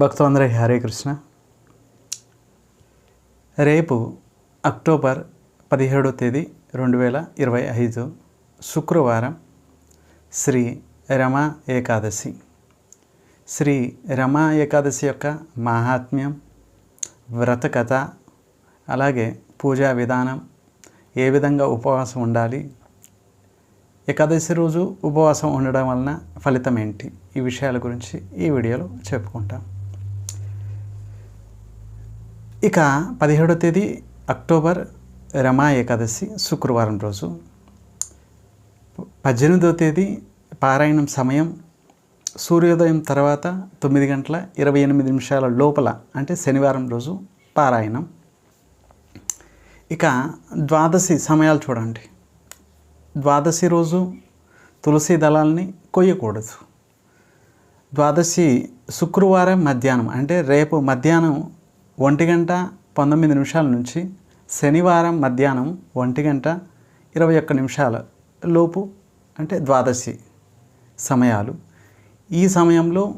భక్తులందరికీ హరే కృష్ణ. రేపు అక్టోబర్ పదిహేడో తేదీ రెండు వేల ఇరవై ఐదు శుక్రవారం శ్రీ రమా ఏకాదశి. శ్రీ రమా ఏకాదశి యొక్క మాహాత్మ్యం వ్రత కథ అలాగే పూజా విధానం ఏ విధంగా ఉపవాసం ఉండాలి ఏకాదశి రోజు ఉపవాసం ఉండడం వలన ఫలితం ఏంటి ఈ విషయాల గురించి ఈ వీడియోలో చెప్పుకుంటాం. ఇక పదిహేడో తేదీ అక్టోబర్ రమా ఏకాదశి శుక్రవారం రోజు. పద్దెనిమిదో తేదీ పారాయణం సమయం. సూర్యోదయం తర్వాత తొమ్మిది గంటల ఇరవై ఎనిమిది నిమిషాల లోపల అంటే శనివారం రోజు పారాయణం. ఇక ద్వాదశి సమయాలు చూడండి. ద్వాదశి రోజు తులసి దళాలని కొయ్యకూడదు. ద్వాదశి శుక్రవారం మధ్యాహ్నం అంటే రేపు మధ్యాహ్నం ఒంటి గంట పంతొమ్మిది నిమిషాల నుంచి శనివారం మధ్యాహ్నం ఒంటి గంట ఇరవై ఒక్క నిమిషాల లోపు అంటే ద్వాదశి సమయాలు. ఈ సమయంలో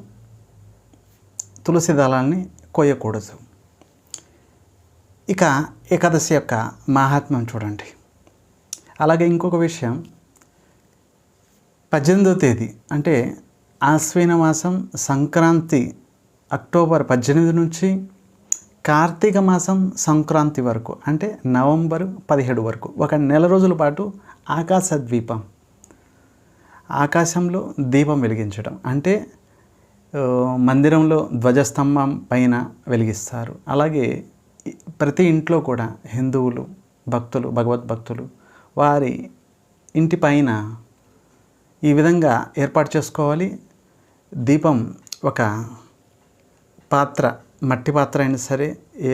తులసి దళాన్ని కొయ్యకూడదు. ఇక ఏకాదశి యొక్క మహాత్మ్యం చూడండి. అలాగే ఇంకొక విషయం పద్దెనిమిదో తేదీ అంటే ఆశ్వీన మాసం సంక్రాంతి అక్టోబర్ పద్దెనిమిది నుంచి కార్తీక మాసం సంక్రాంతి వరకు అంటే నవంబర్ పదిహేడు వరకు ఒక నెల రోజుల పాటు ఆకాశ ద్వీపం. ఆకాశంలో దీపం వెలిగించడం అంటే మందిరంలో ధ్వజస్తంభం పైన వెలిగిస్తారు. అలాగే ప్రతి ఇంట్లో కూడా హిందువులు భక్తులు భగవద్భక్తులు వారి ఇంటి పైన ఈ విధంగా ఏర్పాటు చేసుకోవాలి. దీపం ఒక పాత్ర మట్టి పాత్ర అయినా సరే ఏ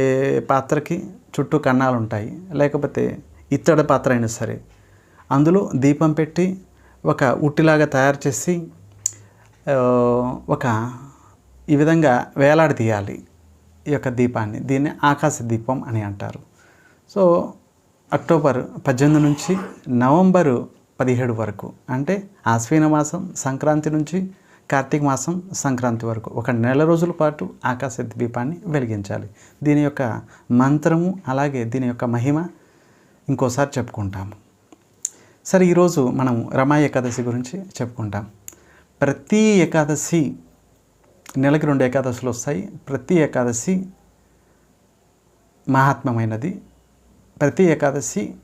పాత్రకి చుట్టూ కన్నాలు ఉంటాయి లేకపోతే ఇత్తడి పాత్ర అయినా సరే. అందులో దీపం పెట్టి ఒక ఉట్టిలాగా తయారు చేసి ఒక ఈ విధంగా వేలాడి తీయాలి ఈ యొక్క దీపాన్ని. దీన్ని ఆకాశ దీపం అని అంటారు. సో అక్టోబర్ పద్దెనిమిది నుంచి నవంబరు పదిహేడు వరకు అంటే ఆశ్వీన మాసం సంక్రాంతి నుంచి కార్తీక మాసం సంక్రాంతి వరకు ఒక నెల రోజుల పాటు ఆకాశ దీపాన్ని వెలిగించాలి. దీని యొక్క మంత్రము అలాగే దీని యొక్క మహిమ ఇంకోసారి చెప్పుకుంటాము. సరే ఈరోజు మనం రమా ఏకాదశి గురించి చెప్పుకుంటాం. ప్రతి ఏకాదశి నెలకి రెండు ఏకాదశులు వస్తాయి. ప్రతి ఏకాదశి మహాత్మ్యమైనది. ప్రతి ఏకాదశి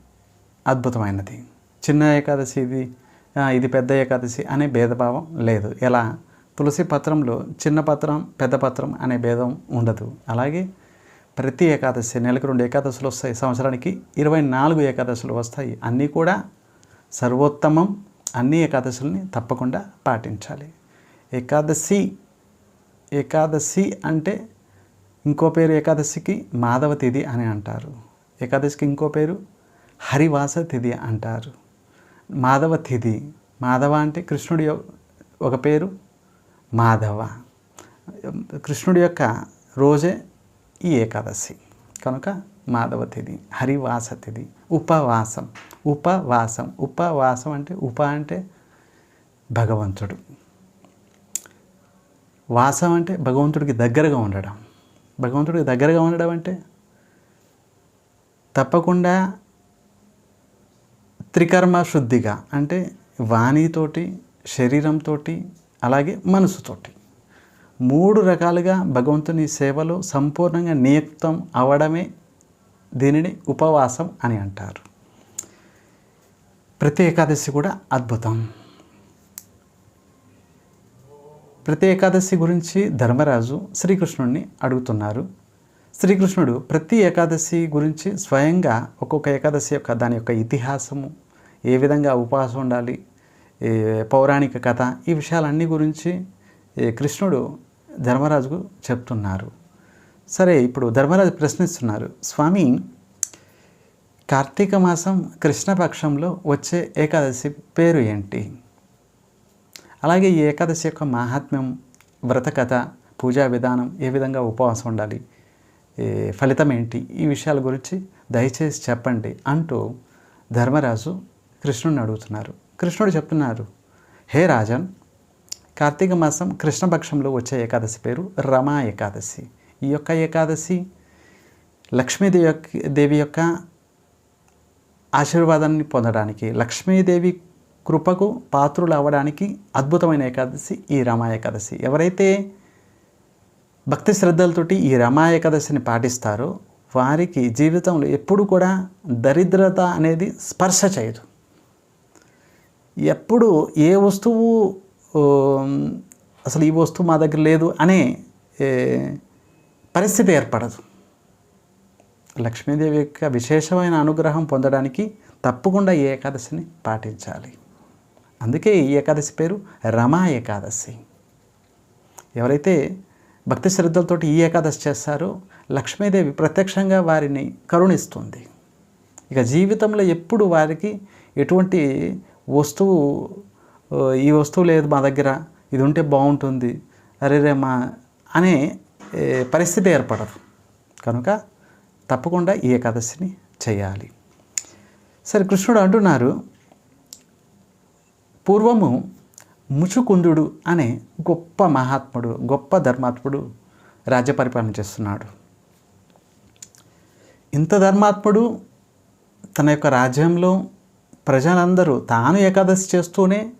అద్భుతమైనది. చిన్న ఏకాదశి ఇది ఇది పెద్ద ఏకాదశి అనే భేదభావం లేదు. ఎలా? తులసి పత్రంలో చిన్న పత్రం పెద్ద పత్రం అనే భేదం ఉండదు. అలాగే ప్రతి ఏకాదశి నెలకు రెండు ఏకాదశులు వస్తాయి. సంవత్సరానికి ఇరవై నాలుగు ఏకాదశులు వస్తాయి. అన్నీ కూడా సర్వోత్తమం. అన్ని ఏకాదశుల్ని తప్పకుండా పాటించాలి. ఏకాదశి ఏకాదశి అంటే ఇంకో పేరు ఏకాదశికి మాధవ తిథి అని అంటారు. ఏకాదశికి ఇంకో పేరు హరివాస తిథి అంటారు. మాధవ తిథి మాధవ అంటే కృష్ణుడి ఒక పేరు? మాధవ. కృష్ణుడి యొక్క రోజే ఈ ఏకాదశి. కనుక మాధవ తిథి హరివాస తిథి ఉపవాసం. ఉపవాసం. ఉపవాసం అంటే ఉప అంటే భగవంతుడు. వాసం అంటే భగవంతుడికి దగ్గరగా ఉండడం. భగవంతుడికి దగ్గరగా ఉండడం అంటే తప్పకుండా త్రికర్మ శుద్ధిగా అంటే వాణితోటి శరీరంతో అలాగే మనసుతోటి. మూడు రకాలుగా భగవంతుని సేవలో సంపూర్ణంగా నియుక్తం అవడమే దీనిని ఉపవాసం అని అంటారు. ప్రతి ఏకాదశి కూడా అద్భుతం. ప్రతి ఏకాదశి గురించి ధర్మరాజు శ్రీకృష్ణుడిని అడుగుతున్నారు. శ్రీకృష్ణుడు ప్రతి ఏకాదశి గురించి స్వయంగా ఒక్కొక్క ఏకాదశి యొక్క దాని యొక్క ఇతిహాసము ఏ విధంగా ఉపవాసం ఉండాలి పౌరాణిక కథ ఈ విషయాలన్నీ గురించి కృష్ణుడు ధర్మరాజుకు చెప్తున్నారు. సరే ఇప్పుడు ధర్మరాజు ప్రశ్నిస్తున్నారు. స్వామి కార్తీక మాసం కృష్ణపక్షంలో వచ్చే ఏకాదశి పేరు ఏంటి? అలాగే ఈ ఏకాదశి యొక్క మాహాత్మ్యం వ్రత కథ పూజా విధానం ఏ విధంగా ఉపవాసం ఉండాలి ఫలితం ఏంటి ఈ విషయాల గురించి దయచేసి చెప్పండి అంటూ ధర్మరాజు కృష్ణుడిని అడుగుతున్నారు. కృష్ణుడు చెప్తున్నారు హే రాజన్ కార్తీక మాసం కృష్ణపక్షంలో వచ్చే ఏకాదశి పేరు రమా ఏకాదశి. ఈ యొక్క ఏకాదశి లక్ష్మీదేవి యొక్క దేవి యొక్క ఆశీర్వాదాన్ని పొందడానికి లక్ష్మీదేవి కృపకు పాత్రులు అవ్వడానికి అద్భుతమైన ఏకాదశి ఈ రమా ఏకాదశి. ఎవరైతే భక్తి శ్రద్ధలతోటి ఈ రమా ఏకాదశిని పాటిస్తారో వారికి జీవితంలో ఎప్పుడు కూడా దరిద్రత అనేది స్పర్శ చేయదు. ఎప్పుడు ఏ వస్తువు అసలు ఈ వస్తువు మా దగ్గర లేదు అనే పరిస్థితి ఏర్పడదు. లక్ష్మీదేవి యొక్క విశేషమైన అనుగ్రహం పొందడానికి తప్పకుండా ఈ ఏకాదశిని పాటించాలి. అందుకే ఈ ఏకాదశి పేరు రమా ఏకాదశి. ఎవరైతే భక్తి శ్రద్ధలతోటి ఈ ఏకాదశి చేస్తారో లక్ష్మీదేవి ప్రత్యక్షంగా వారిని కరుణిస్తుంది. ఇక జీవితంలో ఎప్పుడు వారికి ఎటువంటి వస్తువు ఈ వస్తువు లేదు మా దగ్గర ఇది ఉంటే బాగుంటుంది అరే రే మా అనే పరిస్థితి ఏర్పడదు. కనుక తప్పకుండా ఈ ఏకాదశిని చేయాలి. సరే కృష్ణుడు అంటున్నారు పూర్వము ముచుకుందుడు అనే గొప్ప మహాత్ముడు గొప్ప ధర్మాత్ముడు రాజ్య పరిపాలన చేస్తున్నాడు. ఇంత ధర్మాత్ముడు తన యొక్క రాజ్యంలో ప్రజలందరూ తాను ఏకాదశి చేస్తూనే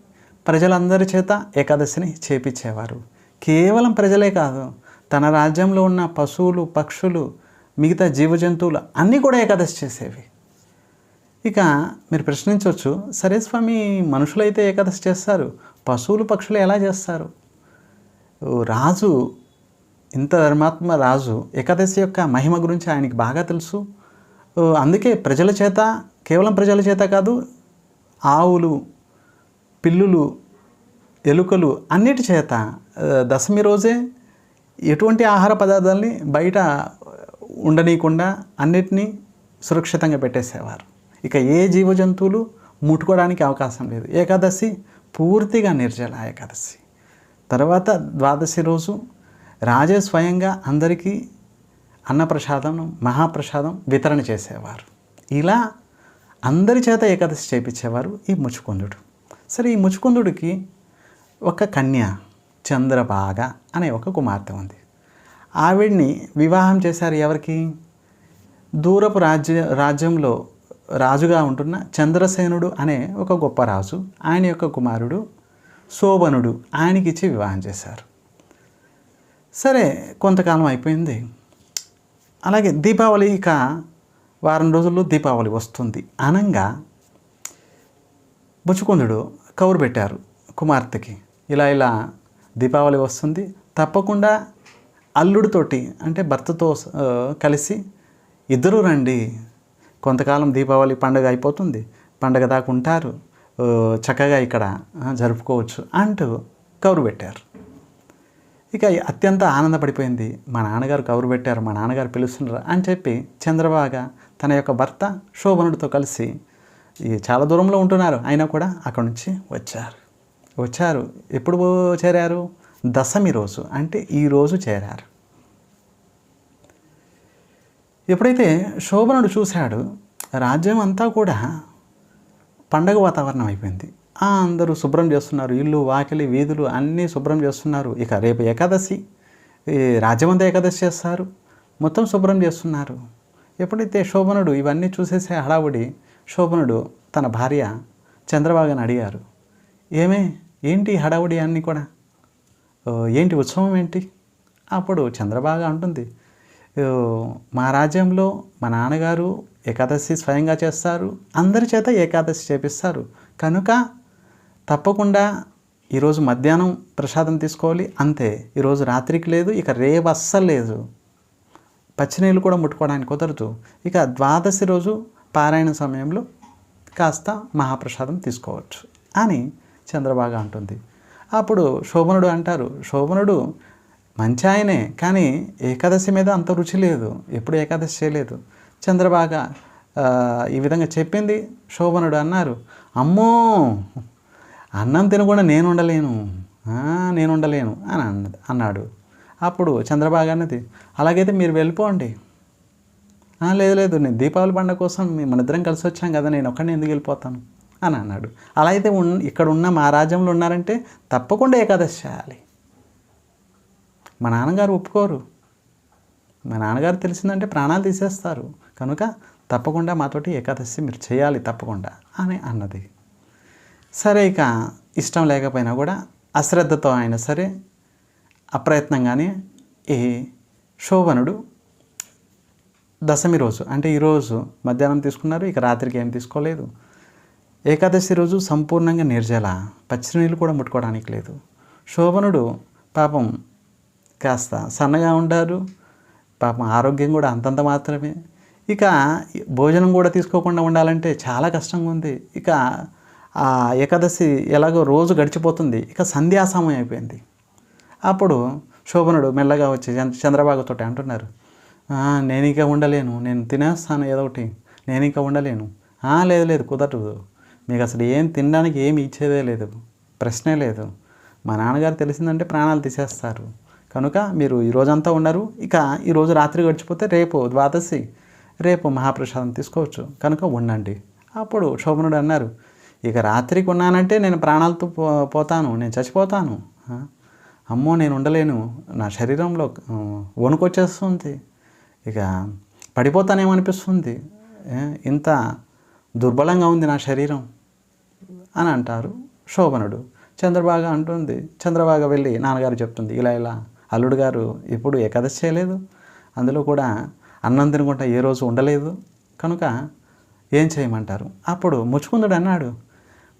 ప్రజలందరి చేత ఏకాదశిని చేపించేవారు. కేవలం ప్రజలే కాదు తన రాజ్యంలో ఉన్న పశువులు పక్షులు మిగతా జీవజంతువులు అన్నీ కూడా ఏకాదశి చేసేవి. ఇక మీరు ప్రశ్నించవచ్చు సరే స్వామి మనుషులైతే ఏకాదశి చేస్తారు పశువులు పక్షులు ఎలా చేస్తారు? రాజు ఇంత ధర్మాత్మ రాజు ఏకాదశి యొక్క మహిమ గురించి ఆయనకి బాగా తెలుసు. అందుకే ప్రజల చేత కేవలం ప్రజల చేత కాదు ఆవులు పిల్లులు ఎలుకలు అన్నిటి చేత దశమి రోజే ఎటువంటి ఆహార పదార్థాలని బయట ఉండనీయకుండా అన్నిటినీ సురక్షితంగా పెట్టేసేవారు. ఇక ఏ జీవజంతువులు ముట్టుకోవడానికి అవకాశం లేదు. ఏకాదశి పూర్తిగా నిర్జల ఏకాదశి. తర్వాత ద్వాదశి రోజు రాజే స్వయంగా అందరికీ అన్నప్రసాదం మహాప్రసాదం వితరణ చేసేవారు. ఇలా అందరి చేత ఏకాదశి చేపించేవారు ఈ ముచుకుందుడు. సరే ఈ ముచుకుందుడికి ఒక కన్య చంద్రబాగ అనే ఒక కుమార్తె ఉంది. ఆవిడ్ని వివాహం చేశారు ఎవరికి? దూరపు రాజ్య రాజ్యంలో రాజుగా ఉంటున్న చంద్రసేనుడు అనే ఒక గొప్ప రాజు ఆయన యొక్క కుమారుడు శోభనుడు ఆయనకి ఇచ్చి వివాహం చేశారు. సరే కొంతకాలం అయిపోయింది. అలాగే దీపావళి ఇక వారం రోజుల్లో దీపావళి వస్తుంది. అనంగా బుచ్చుకుందుడు కౌరు పెట్టారు కుమార్తెకి. ఇలా ఇలా దీపావళి వస్తుంది. తప్పకుండా అల్లుడితోటి అంటే భర్తతో కలిసి ఇద్దరు రండి. కొంతకాలం దీపావళి పండుగ అయిపోతుంది. పండగ దాకా ఉంటారు. చక్కగా ఇక్కడ జరుపుకోవచ్చు అంటూ కౌరు పెట్టారు. ఇక అత్యంత ఆనందపడిపోయింది. మా నాన్నగారు కౌరు పెట్టారు. మా నాన్నగారు పిలుస్తున్నారు అని చెప్పి చంద్రబాగా తన యొక్క భర్త శోభనుడితో కలిసి ఈ చాలా దూరంలో ఉంటున్నారు. అయినా కూడా అక్కడి నుంచి వచ్చారు. వచ్చారు. ఎప్పుడు చేరారు? దశమి రోజు. అంటే ఈరోజు చేరారు. ఎప్పుడైతే శోభనుడు చూశాడు రాజ్యం అంతా కూడా పండగ వాతావరణం అయిపోయింది. ఆ అందరూ శుభ్రం చేస్తున్నారు. ఇల్లు వాకిలి వీధులు అన్నీ శుభ్రం చేస్తున్నారు. ఇక రేపు ఏకాదశి. ఈ రాజ్యమంతా ఏకాదశి చేస్తారు. మొత్తం శుభ్రం చేస్తున్నారు. ఎప్పుడైతే శోభనుడు ఇవన్నీ చూసేసే హడావుడి శోభనుడు తన భార్య చంద్రబాబుని అడిగారు ఏమే ఏంటి హడావుడి అన్నీ కూడా? ఏంటి ఉత్సవం ఏంటి? అప్పుడు చంద్రబాగా అంటుంది మా రాజ్యంలో మా నాన్నగారు ఏకాదశి స్వయంగా చేస్తారు అందరి చేత ఏకాదశి చేపిస్తారు. కనుక తప్పకుండా ఈరోజు మధ్యాహ్నం ప్రసాదం తీసుకోవాలి అంతే. ఈరోజు రాత్రికి లేదు ఇక రేపు అస్సలు లేదు. పచ్చినీళ్ళు కూడా ముట్టుకోవడానికి కుదరదు. ఇక ద్వాదశి రోజు పారాయణ సమయంలో కాస్త మహాప్రసాదం తీసుకోవచ్చు అని చంద్రబాగా అంటుంది. అప్పుడు శోభనుడు అంటారు శోభనుడు మంచి ఆయనే కానీ ఏకాదశి మీద అంత రుచి లేదు ఎప్పుడు ఏకాదశి చేయలేదు. చంద్రబాగా ఈ విధంగా చెప్పింది? శోభనుడు అన్నారు అమ్మో అన్నం తినకుండా నేను ఉండలేను నేను ఉండలేను అని అన్నది అన్నాడు. అప్పుడు చంద్రబాబు అన్నది అలాగైతే మీరు వెళ్ళిపోండి. లేదు లేదు నేను దీపావళి పండుగ కోసం మనిద్దరం మన ఇద్దరం కలిసి వచ్చాం కదా నేను ఒక్కడిని ఎందుకు వెళ్ళిపోతాను? అని అన్నాడు. అలా అయితే ఉన్ ఇక్కడ ఉన్న మా రాజ్యంలో ఉన్నారంటే తప్పకుండా ఏకాదశి చేయాలి. మా నాన్నగారు ఒప్పుకోరు. మా నాన్నగారు తెలిసిందంటే ప్రాణాలు తీసేస్తారు. కనుక తప్పకుండా మాతోటి ఏకాదశి మీరు చేయాలి తప్పకుండా అని అన్నది. సరే ఇక ఇష్టం లేకపోయినా కూడా అశ్రద్ధతో అయినా సరే అప్రయత్నంగానే ఈ శోభనుడు దశమి రోజు అంటే ఈరోజు మధ్యాహ్నం తీసుకున్నారు ఇక రాత్రికి ఏం తీసుకోలేదు. ఏకాదశి రోజు సంపూర్ణంగా నిర్జల పచ్చినీళ్ళు కూడా ముట్టుకోవడానికి లేదు. శోభనుడు పాపం కాస్త సన్నగా ఉండారు పాపం ఆరోగ్యం కూడా అంతంత మాత్రమే. ఇక భోజనం కూడా తీసుకోకుండా ఉండాలంటే చాలా కష్టంగా ఉంది. ఇక ఆ ఏకాదశి ఎలాగో రోజు గడిచిపోతుంది. ఇక సంధ్యా సమయం అయిపోయింది. అప్పుడు శోభనుడు మెల్లగా వచ్చి చంద్రబాబుతో అంటున్నారు నేను ఇంకా ఉండలేను నేను తినేస్తాను ఏదో ఒకటి నేను ఇంకా ఉండలేను. "ఆ, లేదు లేదు కుదరదు. మీకు అసలు ఏం తినడానికి ఏమి ఇచ్చేదే లేదు ప్రశ్నే లేదు. మా నాన్నగారు తెలిసిందంటే ప్రాణాలు తీసేస్తారు. కనుక మీరు ఈ రోజంతా ఉన్నారు ఇక ఈరోజు రాత్రి గడిచిపోతే రేపు ద్వాదశి రేపు మహాప్రసాదం తీసుకోవచ్చు. కనుక ఉండండి. అప్పుడు శోభనుడు అన్నారు ఇక రాత్రికి ఉన్నానంటే నేను ప్రాణాలతో పో పోతాను నేను చచ్చిపోతాను. అమ్మో నేను ఉండలేను. నా శరీరంలో వణుకొచ్చేస్తుంది. ఇక పడిపోతానేమో అనిపిస్తుంది. ఇంత దుర్బలంగా ఉంది నా శరీరం అని అంటారు శోభనుడు. చంద్రబాగ అంటుంది చంద్రబాగ వెళ్ళి నాన్నగారు చెప్తుంది ఇలా ఇలా అల్లుడు గారు ఇప్పుడు ఏకాదశి చేయలేదు. అందులో కూడా అన్నం తినకుండా ఏ రోజు ఉండలేదు. కనుక ఏం చేయమంటారు? అప్పుడు ముచ్చుకుందుడు అన్నాడు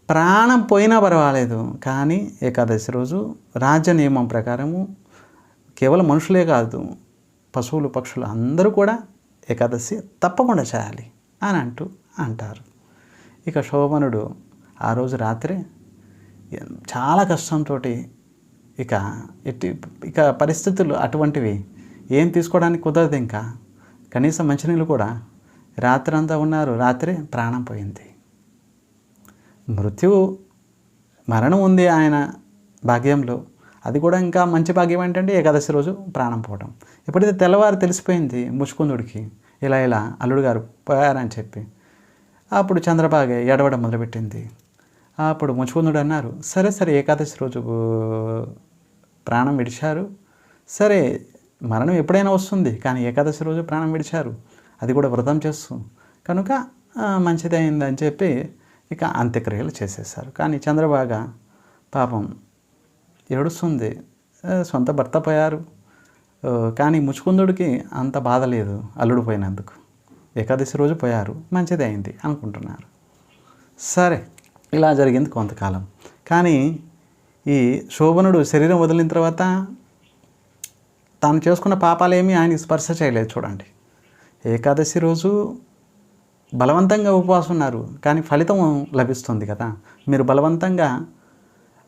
ప్రాణం పోయినా పర్వాలేదు కానీ ఏకాదశి రోజు రాజ్య నియమం ప్రకారము కేవలం మనుషులే కాదు పశువులు పక్షులు అందరూ కూడా ఏకాదశి తప్పకుండా చేయాలి అని అంటూ అంటారు. ఇక శోభనుడు ఆ రోజు రాత్రి చాలా కష్టంతో ఇక ఎట్టి ఇక పరిస్థితులు అటువంటివి ఏం తీసుకోవడానికి కుదరదు ఇంకా. కనీసం మంచినీళ్ళు కూడా రాత్రి అంతా ఉన్నారు రాత్రి ప్రాణం పోయింది. మృత్యువు మరణం ఉంది ఆయన భాగ్యంలో. అది కూడా ఇంకా మంచి భాగ్యం ఏంటంటే ఏకాదశి రోజు ప్రాణం పోవడం ఎప్పుడైతే తెల్లవారు తెలిసిపోయింది ముచ్చుకుందుడికి ఇలా ఇలా అల్లుడు గారు పోయారని చెప్పి అప్పుడు చంద్రబాగ ఏడవడం మొదలుపెట్టింది. అప్పుడు ముచ్చుకుందుడు అన్నారు సరే సరే ఏకాదశి రోజు ప్రాణం విడిచారు. సరే మరణం ఎప్పుడైనా వస్తుంది కానీ ఏకాదశి రోజు ప్రాణం విడిచారు. అది కూడా వ్రతం చేస్తూ. కనుక మంచిదైందని చెప్పి ఇక అంత్యక్రియలు చేసేసారు కానీ చంద్రబాగ పాపం ఏడుస్తుంది. సొంత భర్త పోయారు. కానీ ముచ్చుకుందుడికి అంత బాధ లేదు అల్లుడు పోయినందుకు. ఏకాదశి రోజు పోయారు. మంచిది అయింది అనుకుంటున్నారు. సరే ఇలా జరిగింది కొంతకాలం. కానీ ఈ శోభనుడు శరీరం వదిలిన తర్వాత తాను చేసుకున్న పాపాలేమీ ఆయన స్పర్శ చేయలేదు చూడండి. ఏకాదశి రోజు బలవంతంగా ఉపవాసం ఉన్నారు కానీ ఫలితం లభిస్తుంది కదా. మీరు బలవంతంగా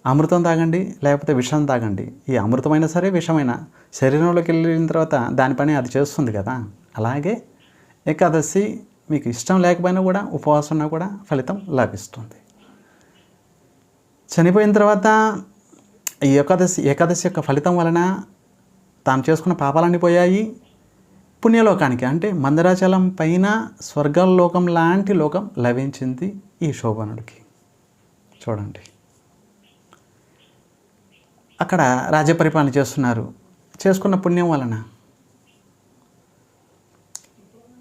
అమృతం తాగండి లేకపోతే విషం తాగండి. ఈ అమృతమైనా సరే విషమైనా. శరీరంలోకి వెళ్ళిన తర్వాత దాని పని అది చేస్తుంది కదా. అలాగే ఏకాదశి మీకు ఇష్టం లేకపోయినా కూడా ఉపవాసం ఉన్నా కూడా ఫలితం లభిస్తుంది. చనిపోయిన తర్వాత ఈ ఏకాదశి ఏకాదశి యొక్క ఫలితం వలన తాను చేసుకున్న పాపాలన్నీ పోయాయి. పుణ్యలోకానికి అంటే మందరాచలం పైన స్వర్గలోకం లాంటి లోకం లభించింది ఈ శోభనుడికి. చూడండి. అక్కడ రాజ్య పరిపాలన చేస్తున్నారు. చేసుకున్న పుణ్యం వలన.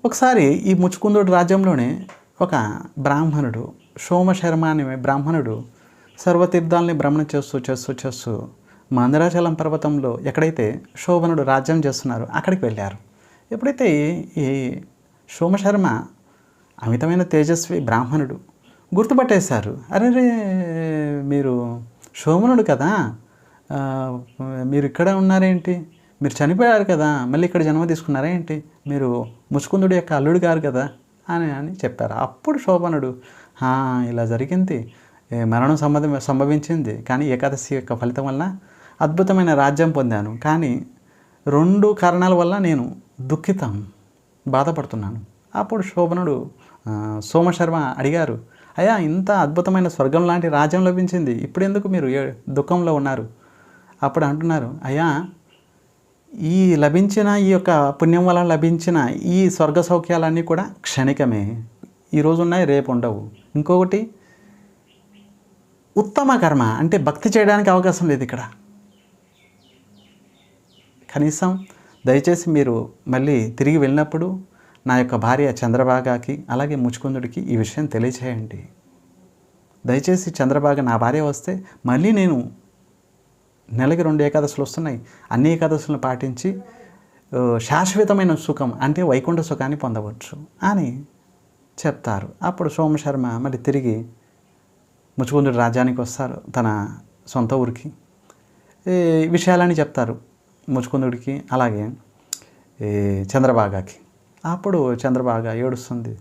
ఒకసారి ఈ ముచ్చుకుందుడు రాజ్యంలోనే ఒక బ్రాహ్మణుడు సోమశర్మ అనే బ్రాహ్మణుడు సర్వతీర్థాలని భ్రమణం చేస్తూ చేస్తూ చేస్తూ మందరాచలం పర్వతంలో ఎక్కడైతే శోభనుడు రాజ్యం చేస్తున్నారో అక్కడికి వెళ్ళారు. ఎప్పుడైతే ఈ సోమశర్మ అమితమైన తేజస్వి బ్రాహ్మణుడు గుర్తుపట్టేశారు అరే రే మీరు సోమనుడు కదా? మీరు ఇక్కడ ఉన్నారేంటి? మీరు చనిపోయారు కదా? మళ్ళీ ఇక్కడ జన్మ తీసుకున్నారా ఏంటి? మీరు ముచుకుందుడు యొక్క అల్లుడు గారు కదా? అని అని చెప్పారు. అప్పుడు శోభనుడు ఇలా జరిగింది. మరణం సంబంధం సంభవించింది. కానీ ఏకాదశి యొక్క ఫలితం వల్ల అద్భుతమైన రాజ్యం పొందాను. కానీ రెండు కారణాల వల్ల నేను దుఃఖితం బాధపడుతున్నాను. అప్పుడు శోభనుడు సోమశర్మ అడిగారు అయ్యా ఇంత అద్భుతమైన స్వర్గం లాంటి రాజ్యం లభించింది. ఇప్పుడు ఎందుకు మీరు దుఃఖంలో ఉన్నారు? అప్పుడు అంటున్నారు అయ్యా ఈ లభించిన ఈ యొక్క పుణ్యం వల్ల లభించిన ఈ స్వర్గ సౌఖ్యాలన్నీ కూడా క్షణికమే. ఈరోజు ఉన్నాయి రేపు ఉండవు. ఇంకొకటి ఉత్తమ కర్మ అంటే భక్తి చేయడానికి అవకాశం లేదు ఇక్కడ. కనీసం దయచేసి మీరు మళ్ళీ తిరిగి వెళ్ళినప్పుడు నా యొక్క భార్య చంద్రబాగాకి అలాగే ముచుకుందుడికి ఈ విషయం తెలియచేయండి. దయచేసి చంద్రబాగ నా భార్య వస్తే మళ్ళీ నేను నెలకి రెండు ఏకాదశులు వస్తున్నాయి. అన్ని ఏకాదశులను పాటించి శాశ్వతమైన సుఖం అంటే వైకుంఠ సుఖాన్ని పొందవచ్చు అని చెప్తారు. అప్పుడు సోమశర్మ మళ్ళీ తిరిగి ముచుకుందుడు రాజ్యానికి వస్తారు తన సొంత ఊరికి. ఈ విషయాలని చెప్తారు. ముచుకుందుడికి అలాగే ఈ చంద్రబాగాకి అప్పుడు చంద్రబాగ ఏడుస్తుంది.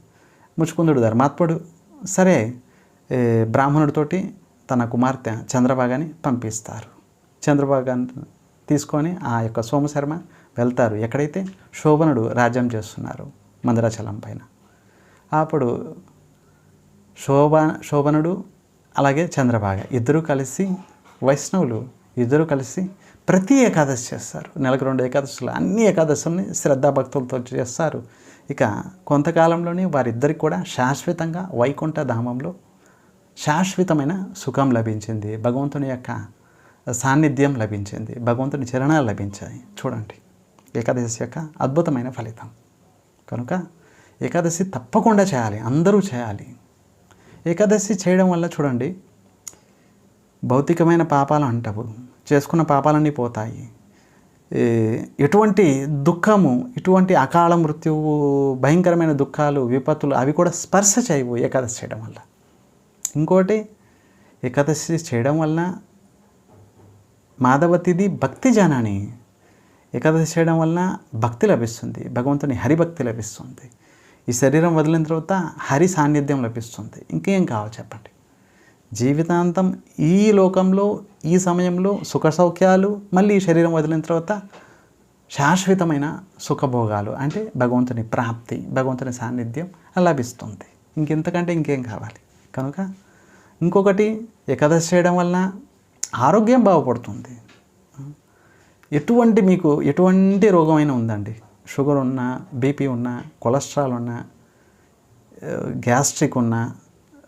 ముచుకుందుడు ధర్మాత్ముడు సరే బ్రాహ్మణుడితోటి తన కుమార్తె చంద్రబాగాని పంపిస్తారు. చంద్రబాగాని తీసుకొని ఆ యొక్క సోమశర్మ వెళ్తారు. ఎక్కడైతే శోభనుడు రాజ్యం చేస్తున్నారు మందరాచలం పైన. అప్పుడు శోభ శోభనుడు అలాగే చంద్రబాగ ఇద్దరూ కలిసి వైష్ణవులు ఇద్దరూ కలిసి ప్రతి ఏకాదశి చేస్తారు. నెలకు రెండు ఏకాదశులు అన్ని ఏకాదశుల్ని శ్రద్ధాభక్తులతో చేస్తారు. ఇక కొంతకాలంలోనే వారిద్దరికి కూడా శాశ్వతంగా వైకుంఠ ధామంలో శాశ్వతమైన సుఖం లభించింది. భగవంతుని యొక్క సాన్నిధ్యం లభించింది. భగవంతుని చరణాలు లభించాయి. చూడండి ఏకాదశి యొక్క అద్భుతమైన ఫలితం. కనుక ఏకాదశి తప్పకుండా చేయాలి. అందరూ చేయాలి. ఏకాదశి చేయడం వల్ల చూడండి భౌతికమైన పాపాలు అంటవు. చేసుకున్న పాపాలన్నీ పోతాయి. ఎటువంటి దుఃఖము ఇటువంటి అకాల మృత్యువు భయంకరమైన దుఃఖాలు విపత్తులు అవి కూడా స్పర్శ చేయవు ఏకాదశి చేయడం వల్ల. ఇంకోటి ఏకాదశి చేయడం వల్ల మాధవతిది భక్తి జనాని. ఏకాదశి చేయడం వలన భక్తి లభిస్తుంది. భగవంతుని హరిభక్తి లభిస్తుంది. ఈ శరీరం వదిలిన తర్వాత హరి సాన్నిధ్యం లభిస్తుంది. ఇంకేం కావాలి చెప్పండి? జీవితాంతం ఈ లోకంలో ఈ సమయంలో సుఖ సౌఖ్యాలు మళ్ళీ శరీరం వదిలిన తర్వాత శాశ్వతమైన సుఖభోగాలు అంటే భగవంతుని ప్రాప్తి భగవంతుని సాన్నిధ్యం లభిస్తుంది. ఇంకెంతకంటే ఇంకేం కావాలి? కనుక ఇంకొకటి ఏకాదశి చేయడం వలన ఆరోగ్యం బాగుపడుతుంది. ఎటువంటి మీకు ఎటువంటి రోగమైనా ఉందండి? షుగర్ ఉన్నా బీపీ ఉన్నా కొలెస్ట్రాల్ ఉన్నా గ్యాస్ట్రిక్ ఉన్నా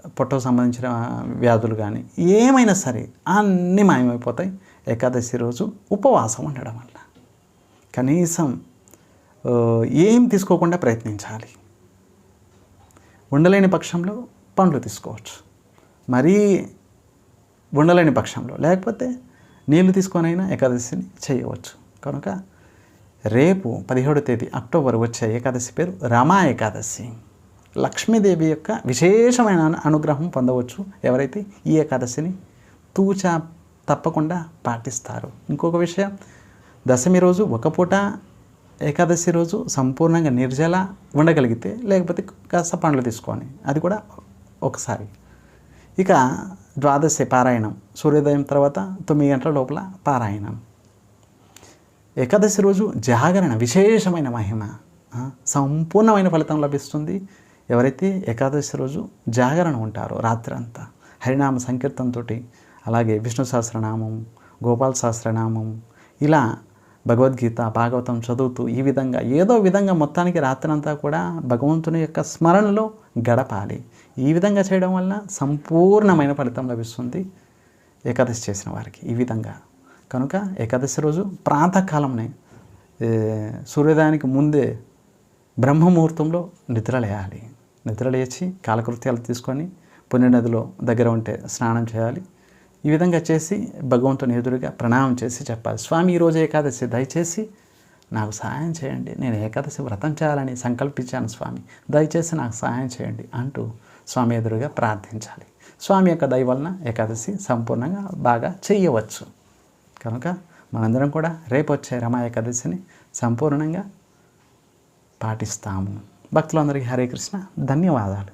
పొట్టకు సంబంధించిన వ్యాధులు కానీ ఏమైనా సరే అన్నీ మాయమైపోతాయి. ఏకాదశి రోజు ఉపవాసం ఉండడం వల్ల. కనీసం ఏం తీసుకోకుండా ప్రయత్నించాలి. ఉండలేని పక్షంలో పండ్లు తీసుకోవచ్చు. మరీ ఉండలేని పక్షంలో. లేకపోతే నీళ్ళు తీసుకొనైనా ఏకాదశిని చేయవచ్చు. కనుక రేపు పదిహేడో తేదీ అక్టోబర్ వచ్చే ఏకాదశి పేరు రమా ఏకాదశి. లక్ష్మీదేవి యొక్క విశేషమైన అనుగ్రహం పొందవచ్చు. ఎవరైతే ఈ ఏకాదశిని తూచా తప్పకుండా పాటిస్తారు. ఇంకొక విషయం దశమి రోజు ఒక పూట ఏకాదశి రోజు సంపూర్ణంగా నిర్జల ఉండగలిగితే లేకపోతే కాస్త పండ్లు తీసుకొని అది కూడా ఒకసారి. ఇక ద్వాదశి పారాయణం. సూర్యోదయం తర్వాత తొమ్మిది గంటల లోపల పారాయణం. ఏకాదశి రోజు జాగరణ విశేషమైన మహిమ. సంపూర్ణమైన ఫలితం లభిస్తుంది. ఎవరైతే ఏకాదశి రోజు జాగరణ ఉంటారో రాత్రంతా హరినామ సంకీర్తనతో అలాగే విష్ణు సహస్రనామం గోపాల్ సహస్రనామం ఇలా భగవద్గీత భాగవతం చదువుతూ ఈ విధంగా ఏదో విధంగా మొత్తానికి రాత్రంతా కూడా భగవంతుని యొక్క స్మరణలో గడపాలి. ఈ విధంగా చేయడం వల్ల సంపూర్ణమైన ఫలితం లభిస్తుంది ఏకాదశి చేసిన వారికి. ఈ విధంగా. కనుక ఏకాదశి రోజు ప్రాతకాలంనే సూర్యోదయానికి ముందే బ్రహ్మముహూర్తంలో నిద్రలేయాలి. నిద్రలేచి కాలకృత్యాలు తీసుకొని పుణ్యనదిలో దగ్గర ఉంటే స్నానం చేయాలి. ఈ విధంగా చేసి భగవంతుని ఎదురుగా ప్రణామం చేసి చెప్పాలి. స్వామి ఈరోజు ఏకాదశి. దయచేసి నాకు సహాయం చేయండి. నేను ఏకాదశి వ్రతం చేయాలని సంకల్పించాను స్వామి. దయచేసి నాకు సహాయం చేయండి అంటూ స్వామి ఎదురుగా ప్రార్థించాలి. స్వామి యొక్క దయ వలన ఏకాదశి సంపూర్ణంగా బాగా చేయవచ్చు. కనుక మనందరం కూడా రేపు వచ్చే రమా ఏకాదశిని సంపూర్ణంగా పాటిస్తాము. భక్తులందరికీ హరే కృష్ణ. ధన్యవాదాలు.